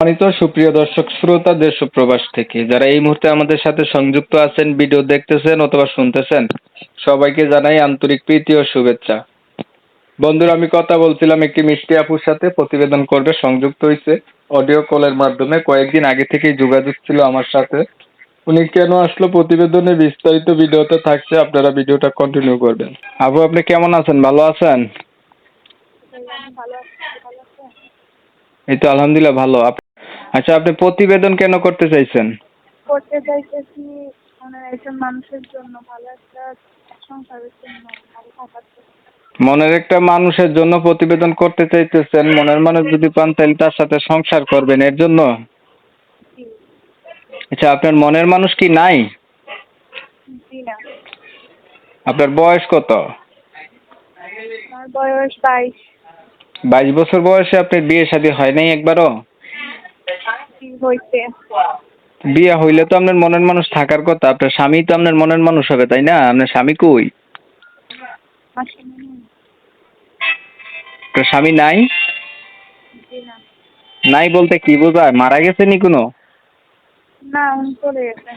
সম্মানিত সুপ্রিয় দর্শক শ্রোতা দেশ প্রবাস থেকে যারা এই মুহূর্তে আমাদের সাথে সংযুক্ত আছেন ভিডিও দেখতেছেন অথবা শুনতেছেন সবাইকে জানাই আন্তরিক প্রীতি ও শুভেচ্ছা। বন্ধুরা আমি কথা বলছিলাম একটি মিষ্টি আপুর সাথে প্রতিবেদন করবে সংযুক্ত হয়েছে অডিও কলের মাধ্যমে কয়েকদিন আগে থেকেই যোগাযোগ ছিল আমার সাথে। উনি কেন আসলো প্রতিবেদনে বিস্তারিত ভিডিওতে থাকছে আপনারা ভিডিওটা কন্টিনিউ করবেন। আপু আপনি কেমন আছেন? ভালো আছেন? আছেন এই তো আলহামদুলিল্লাহ ভালো। আচ্ছা আপনি প্রতিবেদন কেন করতে চাইছেন? করতে চাইতেছি মানে একজন মানুষের জন্য ভালো একটা সংসারের জন্য ভালো থাকার জন্য। মনের একটা মানুষের জন্য প্রতিবেদন করতে চাইতেছেন মনের মানুষ যদি পান তাহলে তার সাথে সংসার করবেন এর জন্য? আচ্ছা আপনার মনের মানুষ কি নাই? আপনার বয়স কত? বয়স বাইশ। বাইশ বছর বয়সে আপনার বিয়ে শাদী হয় নাই একবারও? হয়েছে বিয়ে হইলে তো আপনার মনের মানুষ থাকার কথা আপনার স্বামী তো আপনার মনের মানুষ হবে তাই না? আপনার স্বামী কই? আপনার স্বামী নাই? নাই বলতে কি বোঝায়? মারা গেছে নি কোনো? না চলে গেছে।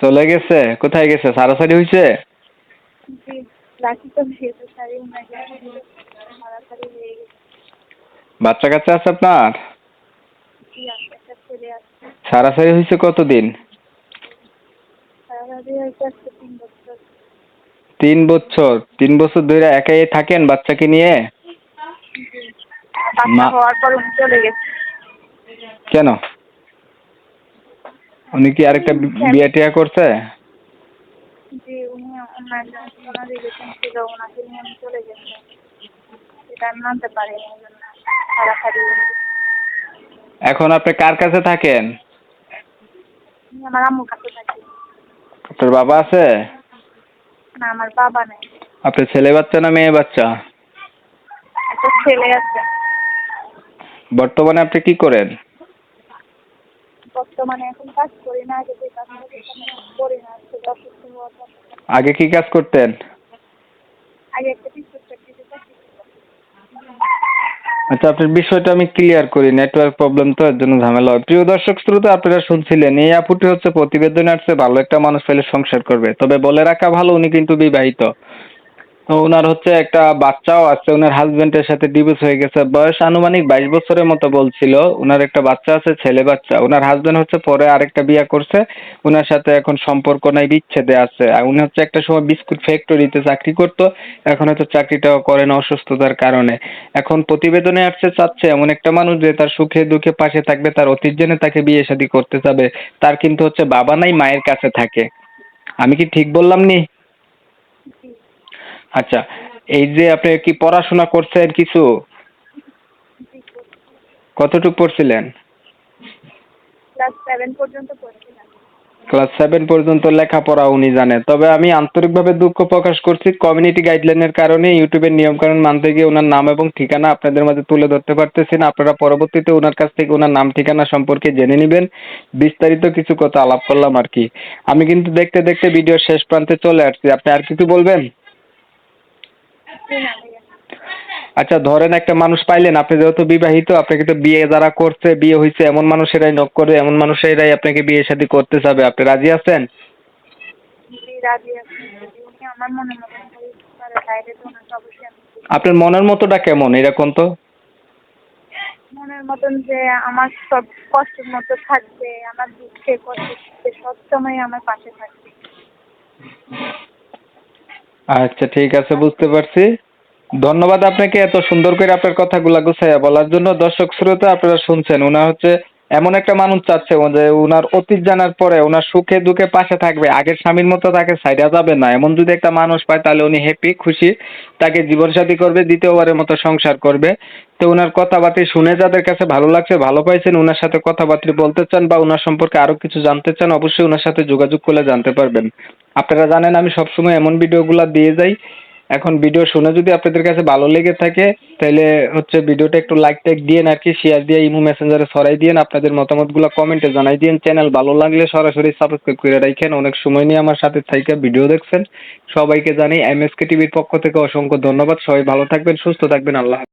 চলে গেছে? কোথায় গেছে? সারাসারি হয়েছে হয়ে। বাচ্চা কাচ্চা আছে আপনার জি আছে একটা ছেলে আছে সারাসারি হয়েছে কতদিন? তিন বছর। তিন বছর। ধরে একাই থাকেন বাচ্চাকে নিয়ে? কেন? উনি কি আরেকটা বিয়ে টিয়া করছে? চলে গেছে। মানতে এখন আপনি কার কাছে থাকেন? আমি আমার আম্মুর কাছে থাকি। আপনার বাবা আছে? না আমার বাবা নেই। আপনার ছেলে বাচ্চা না মেয়ে বাচ্চা? একটা ছেলে আছে। বর্তমানে আপনি কি করেন? বর্তমানে এখন কাজ করি না আগে যে কাজ করতাম এখন করি না সেটা অসুস্থ হওয়ার পর। আগে কি কাজ করতেন? আগে একটা আচ্ছা আপনার বিষয়টা আমি ক্লিয়ার করি নেটওয়ার্ক প্রবলেম তো এর জন্য ঝামেলা হয়। প্রিয় দর্শক শ্রোতা, আপনারা শুনছিলেন, এই আপুটি হচ্ছে প্রতিবেদনে আসছে, ভালো একটা মানুষ পেলে সংসার করবে। তবে বলে রাখা ভালো, উনি কিন্তু বিবাহিত। ওনার হচ্ছে একটা বাচ্চাও আছে, ওনার হাজবেন্ডের সাথে ডিভোর্স হয়ে গেছে। বয়স আনুমানিক বাইশ বছরের মতো বলছিল। ওনার একটা বাচ্চা আছে, ছেলে বাচ্চা। ওনার হাজবেন্ড হচ্ছে পরে আরেকটা বিয়ে করছে। ওনার সাথে এখন সম্পর্ক নাই, বিচ্ছেদে আছে। আর উনি হচ্ছে একটা সময় বিস্কুট ফ্যাক্টরিতে চাকরি করতো, এখন হয়তো চাকরিটাও করে না অসুস্থতার কারণে। এখন প্রতিবেদনে আসছে, চাচ্ছে এমন একটা মানুষ যে তার সুখে দুঃখে পাশে থাকবে, তার অতীত তাকে বিয়ে শাদী করতে যাবে। তার কিন্তু হচ্ছে বাবা নাই, মায়ের কাছে থাকে। আমি কি ঠিক বললাম নি? আচ্ছা এই যে আপনি কি পড়াশোনা করছেন কিছু? কতটুকু পড়ছিলেন? ক্লাস সেভেন পর্যন্ত পড়ছিলাম। ক্লাস সেভেন পর্যন্ত লেখাপড়া উনি জানে। তবে আমি আন্তরিকভাবে দুঃখ প্রকাশ করছি কমিউনিটি গাইডলাইনের কারণে ইউটিউবের নিয়মকানুন মানতে গিয়ে ওনার নাম এবং ঠিকানা আপনাদের মাঝে তুলে ধরতে পারতেছি না। আপনারা পরবর্তীতে ওনার কাছ থেকে ওনার নাম ঠিকানা সম্পর্কে জেনে নেবেন। বিস্তারিত কিছু কথা আলাপ করলাম আর কি। আমি কিন্তু দেখতে দেখতে ভিডিও শেষ প্রান্তে চলে আসছি। আপনি আর কিছু বলবেন? আচ্ছা ধরেন একটা মানুষ পাইলেন আপনি যেহেতু বিবাহিত আপনাকে তো বিয়ে যারা করছে বিয়ে হয়েছে এমন মানুষেরাই নক করে এমন মানুষেরাই আপনাকে বিয়ে শাদী করতে যাবে। আপনি রাজি আছেন। আপনার মনের মতোটা কেমন এরকম তো? মনের মতন যে আমার সব কষ্টের মতো থাকবে আমার দুঃখে কষ্টে সবসময় আমার পাশে থাকবে। আচ্ছা ঠিক আছে, বুঝতে পারছি। ধন্যবাদ আপনাকে এত সুন্দর করে আপনার কথাগুলা গুছাইয়া বলার জন্য। দর্শক শ্রোতা, আপনারা শুনছেন ওনা হচ্ছে এমন একটা মানুষ চাচ্ছে যে ওনার অতীত জানার পরে ওনার সুখে দুঃখে পাশে থাকবে, আগের স্বামীর মতো তাকে সাইডা যাবে না। এমন যদি একটা মানুষ পায়, তাহলে উনি হ্যাপি খুশি, তাকে জীবনসাথী করবে, দ্বিতীয়বারের মতো সংসার করবে। তো ওনার কথাবার্তা শুনে যাদের কাছে ভালো লাগছে, ভালো পাইছেন ওনার সাথে কথাবার্তা বলতে চান বা ওনার সম্পর্কে আরও কিছু জানতে চান, অবশ্যই ওনার সাথে যোগাযোগ করলে জানতে পারবেন। আপনারা জানেন আমি সবসময় এমন ভিডিওগুলো দিয়ে যাই। এখন ভিডিও শুনে যদি আপনাদের কাছে ভালো লেগে থাকে তাহলে হচ্ছে ভিডিওটা একটু লাইক টাইক দিয়েন আর কি শেয়ার দিয়ে ইমো মেসেঞ্জারে ছড়াই দিয়েন, আপনাদের মতামতগুলো কমেন্টে জানাই দিয়েন। চ্যানেল ভালো লাগলে সরাসরি সাবস্ক্রাইব করে রাখেন অনেক সময় নিয়ে আমার সাথে থাইকা ভিডিও দেখছেন। সবাইকে জানি এমএসকে টিভির পক্ষ থেকে অসংখ্য ধন্যবাদ। সবাই ভালো থাকবেন, সুস্থ থাকবেন, আল্লাহ।